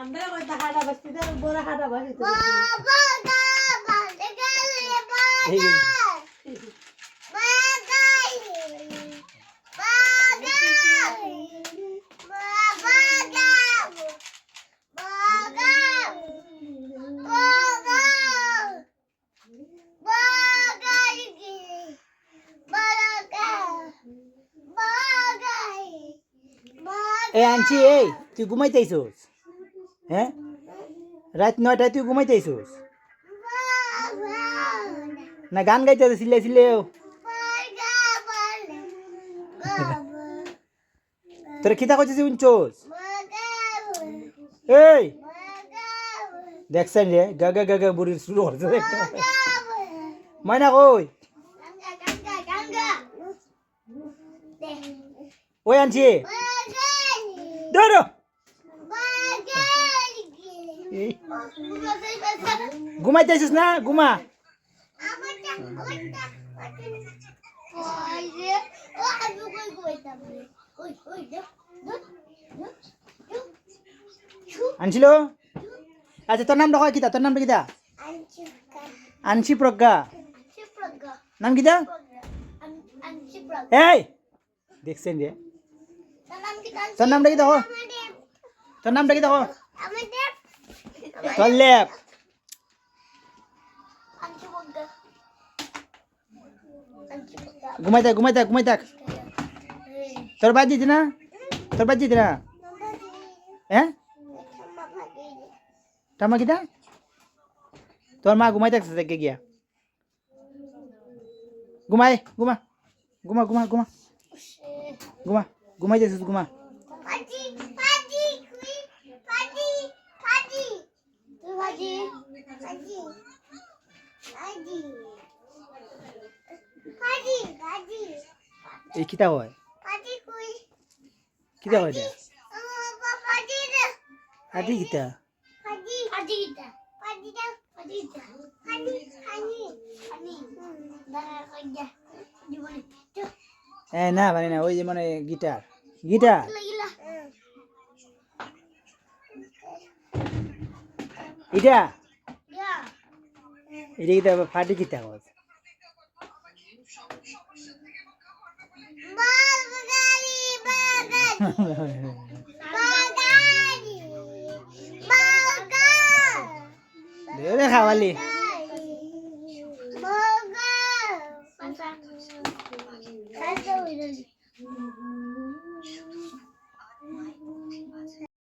আমরা এই আনছি, এই, তুই ঘুমাইতেছিস হ্যাঁ? রাত নয়টায় তুই ঘুমাইতেছিস না, গান গাইতে সিলে সিলে তোর খিতা করছিস উনচোস এই! দেখছেন রে গাগা গাগা বুড়ির শুরু হচ্ছে। ময়না কই? ওই আনছি। ধরো। ঘুমাইতেছিস না? ঘুমা। আনছিল? আচ্ছা তোর নামটা হয় কিতা? তোর নামটা কিতা? আনছি প্রজ্ঞা। নাম কিতা? এই দেখছেন রে তোর নামটা কিতা হো তোর নামটা কিতা হো তোর লেপ। ঘুমাই থাক ঘুমাই থাক ঘুমাই থাক। তোর বাদ দিতি না? তোর বাদ দিতি না? হ্যাঁ? টামা কিতা তোর মা ঘুমাই থাকছে থেকে গিয়া। ঘুমাই, ঘুমা ঘুমা ঘুমা ঘুমা। ঘুমা, ঘুমাই যাচ্ছিস ঘুমা। এই কিতা হয় কিতা হয় দে আদি কিতা? এ না মানে না ওই যে মানে গিটার। গিটার? এটা? এটা কিতা ফাটি কিতা হয় দে খাওয়ালি।